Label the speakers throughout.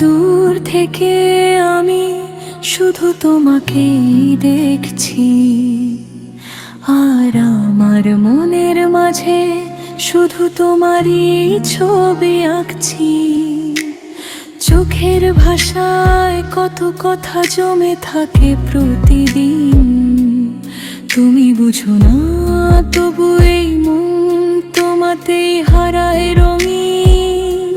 Speaker 1: দূর থেকে আমি শুধু তোমাকেই দেখছি। আর আমার মনের মাঝে শুধু তোমারই ছবি আঁকছি। চোখের ভাষায় কত কথা জমে থাকে প্রতিদিন। তুমি বুঝো না, তবু এই মন তোমাতেই হারায় রঙিন।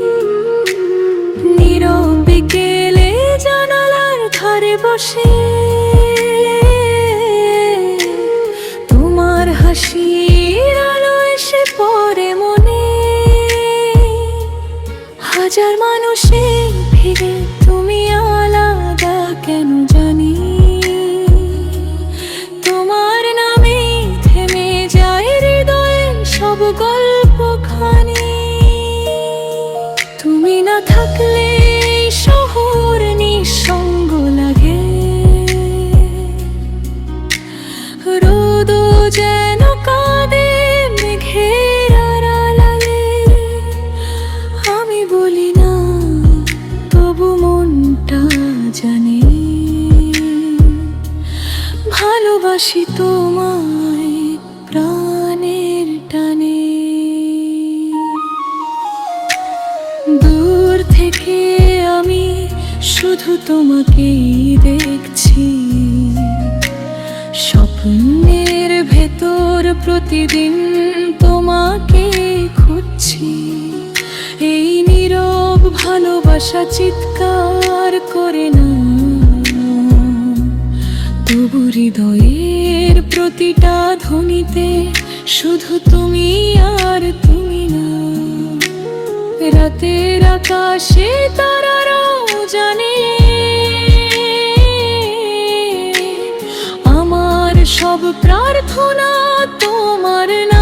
Speaker 1: নীরব বিকেলে জানালার ধারে বসে। তোমার হাসির আলো এসে পড়ে মনে। হাজার মানুষের জানে। ভালোবাসি তোমায় প্রাণের টানে। দূর থেকে আমি শুধু তোমাকেই দেখছি। স্বপ্নের ভেতর প্রতিদিন তোমাকে খুঁজছি। এই নীরব ভালোবাসা চিৎকার প্রতিটা ধ্বনিতে শুধু তুমি আর তুমি না। রাতের আকাশে তারারাও জানে আমার সব প্রার্থনা তোমার নামে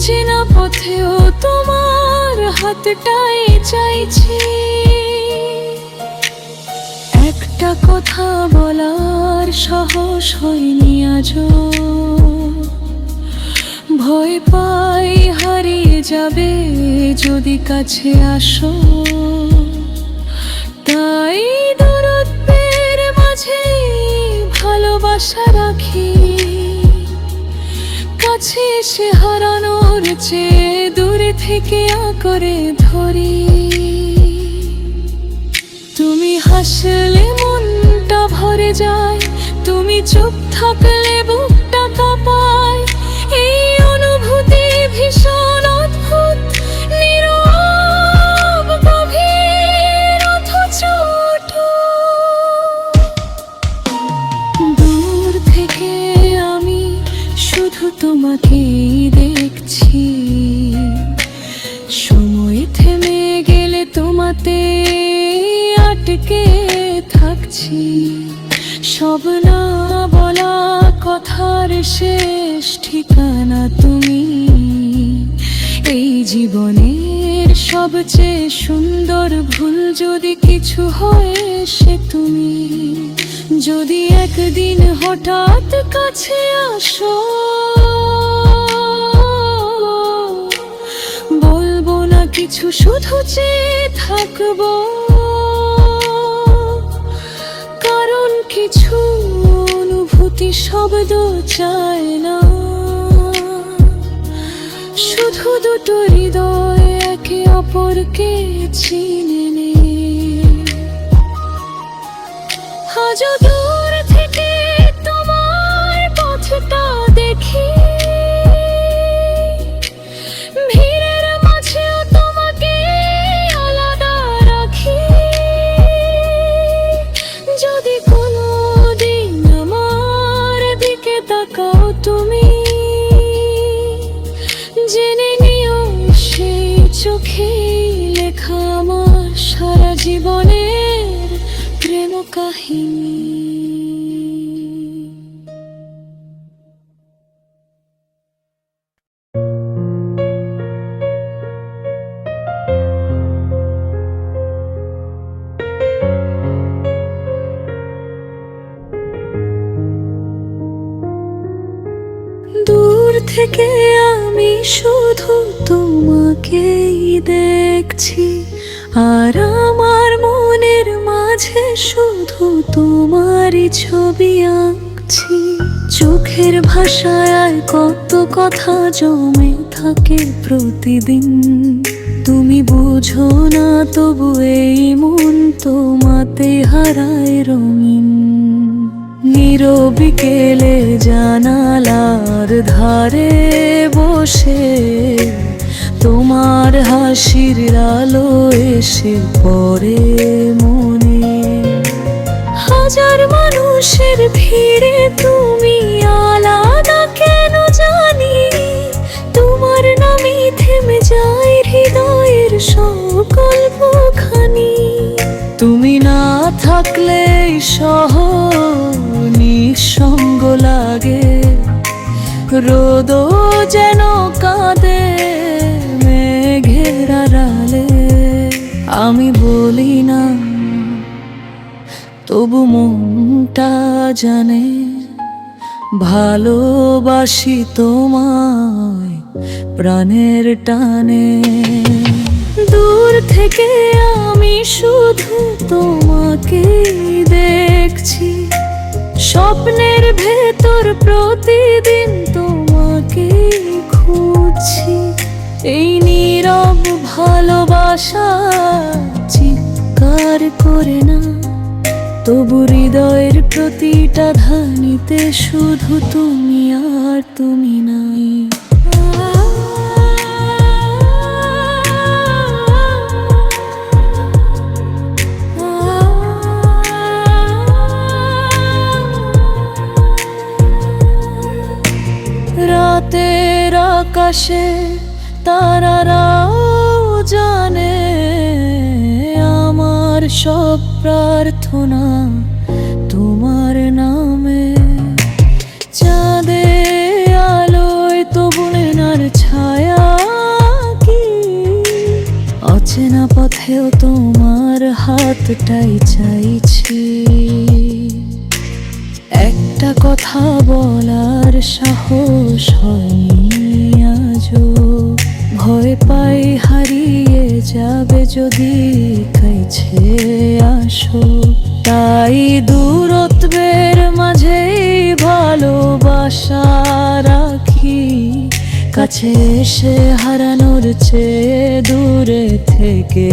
Speaker 1: অচেনা পথেও তোমার হাতটাই চাইছি। একটা কথা বলার সাহস হয়নি আজও। ভয় পাই হারিয়ে যাবে যদি কাছে আসো। তাই দূরত্বের মাঝে ভালোবাসা রাখি। কাছে এসে হারানোর চেয়ে দূরে থেকে করে ধরি। তুমি হাসলে মনটা ভরে যায়, তুমি চুপ থাকলে বুকটা কাঁপায়। তোমাকেই দেখছি। সময় থেমে গেলে তোমাতে আটকে থাকছি। সব না বলা কথার শেষ ঠিকানা তুমি। এই জীবনের সবচেয়ে সুন্দর ভুল যদি কিছু হয় সে তুমি। যদি একদিন হঠাৎ কাছে আসো কিছু শুধু চেয়ে থাকব। কারণ কিছু অনুভূতি শব্দ চায় না। শুধু দুটো হৃদয় একে অপরকে চিনে নে। আজ চোখে লেখা আমার সারা জীবনের প্রেম কাহিনী। থেকে আমি শুধু দেখছি। আর আমার মনের মাঝে শুধু তোমারই ছবি আঁকছি। চোখের ভাষায় কত কথা জমে থাকে প্রতিদিন। তুমি বুঝো না তবু এই মন তোমাতে হারায় রঙিন। নিরবিকেলে জানালার ধারে বসে হাসির আলো এসে পড়ে মনে। হাজার মানুষের ভিড়ে তুমি আলাদা কেন জানি? তোমার নামে থেমে যায় হৃদয়ের সকল্পখানি। তুমি না থাকলে শহর নিঃসঙ্গ লাগে। রোদও যেন কাঁদে আমি বলি না, তবু মনটা জানে ভালোবাসি তোমায় প্রাণের টানে। দূর থেকে আমি শুধু তোমাকে দেখছি, স্বপ্নের ভেতর প্রতিদিন তোমাকে খুঁজছি। এই নীরব ভালোবাসা করে না তবু হৃদয়ের প্রতিটা ধানিতে শুধু তুমি আর তুমি নাই। রাতের আকাশে তারারাও সব প্রার্থনা তোমার নামে। চাঁদে আলোয় তবু নেনার ছায়া কি? অচেনা পথেও তোমার হাতটাই চাইছি। একটা কথা বলার সাহস হয়নি আজও। ভয় পাই হারিয়ে যাবে যদি কাছে আসো তাই দূরত্বের মাঝেই ভালোবাসা রাখি। কাছে এসে হারানোর চেয়ে দূরে থেকে